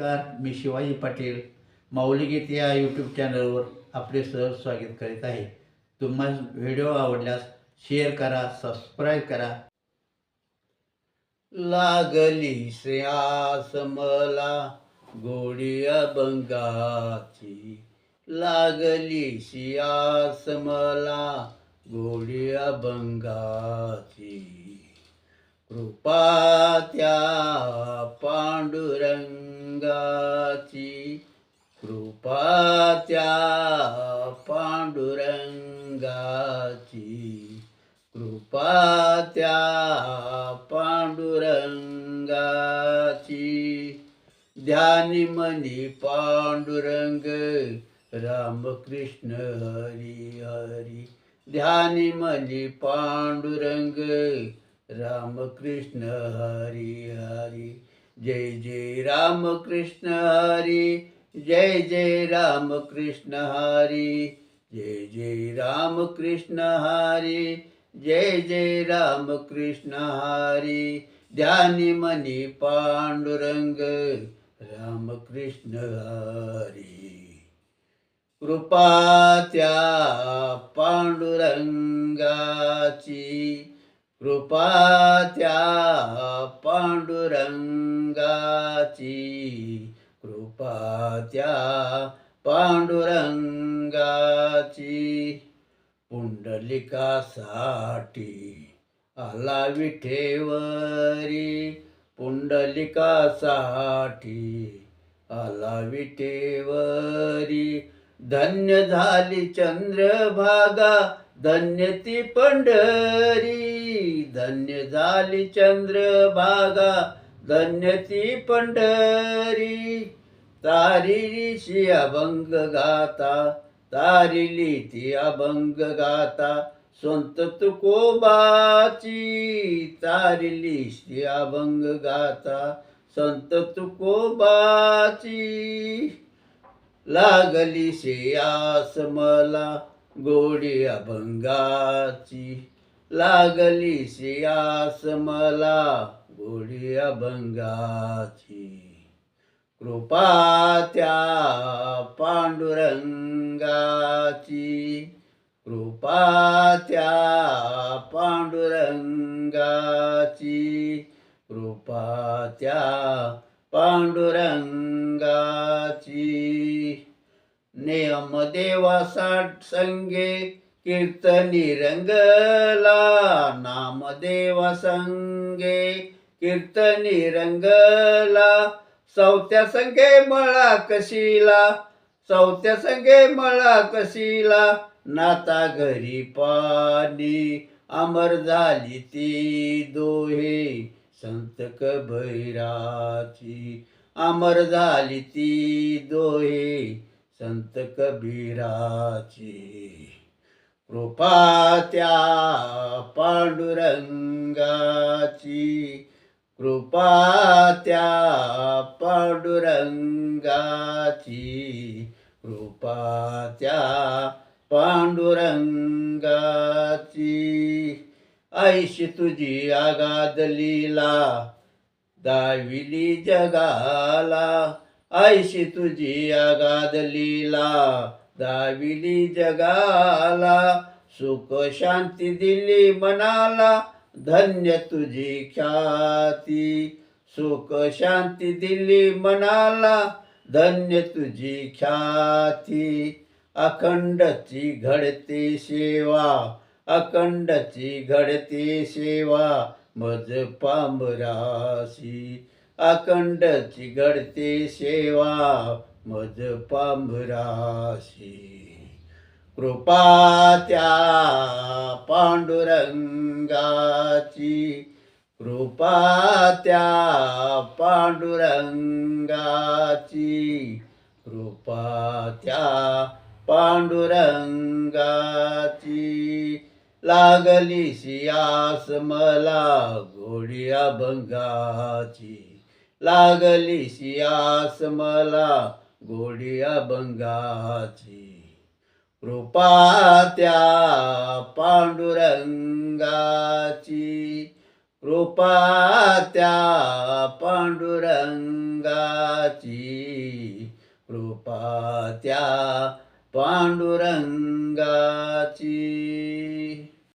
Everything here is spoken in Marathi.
नमस्कार मी शिवाजी पाटील. माऊलीगीत या यूट्यूब चॅनलवर आपले सहज स्वागत करीत आहे. तुम्हाला व्हिडिओ आवडल्यास शेअर करा सबस्क्राईब करा. लागली श्रेयास मला गोडी अभंगाची लागली श्रेयास मला गोडी अभंगाची कृपा त्या पांडुरंग पांडुरंगाची कृपा त्या पांडुरंगाची. कृपा त्या पांडुरंगाची. ध्यानी मनी पांडुरंग रामकृष्ण हरी हरी. ध्यानी मनी पांडुरंग रामकृष्ण हरी हरी. जय जय रामकृष्ण हरी जय जय रामकृष्ण हरी जय जय रामकृष्ण हरी जय जय रामकृष्ण हरी ध्यानी मनी पांडुरंग रामकृष्ण हरी। कृपा त्या पांडुरंगाची कृपा त्या पांडुरंग पांडुरंगाची कृपा त्या पांडुरंगाची. पुंडलिकासाठी आला विठेवरी पुंडलिकासाठी आला विटेवरी धन्य झाली चंद्रभागा धन्य ती पंढरी. धन्य झाली चंद्रभागा धन्य ती पंढरी तारिशी अभंग गाता तारिली ती अभंग गाता संत तुकोबाची तारिली श्री अभंग गाता संत तुकोबाची लागली शेयास मला गोडी अभंगाची लागली शेयास मला गोडी अभंगाची कृपा त्या पांडुरंगाची. कृपा त्या पांडुरंगाची. कृपा त्या पांडुरंगाची. देवा देवासाठ संगे कीर्तनी रंगला. नामदेवा संगे कीर्तनी रंगला चौथ्या संगे मळा कशीला चौथ्या संगे मळा कशीला नाता घरी पाणी अमर झाली ती दोहे संत कबीराची अमर झाली ती दोहे संत कबीराची. कृपा त्या कृपा त्या पांडुरंगाची कृपा त्या पांडुरंगाची. ऐशी तुझी आगाद लीला दाविली जगाला. ऐशी तुझी आगाद लीला दाविली जगाला. सुख शांती दिली मनाला. धन्य तुझी ख्याती. सुख शांती दिली मनाला. धन्य तुझी ख्याती. अखंडची घडते सेवा. अखंडची घडते सेवा. मज पांभराशी. अखंडची घडते सेवा. मज पांभराशी. कृपा त्या पांडुरंगाची. कृपा त्या पांडुरंगाची. कृपा त्या पांडुरंगाची. लागली सियास मला गोडी अभंगाची लागली सियास मला गोडी अभंगाची कृपा त्या पांडुरंगाची. कृपा त्या पांडुरंगाची. कृपा त्या पांडुरंगाची.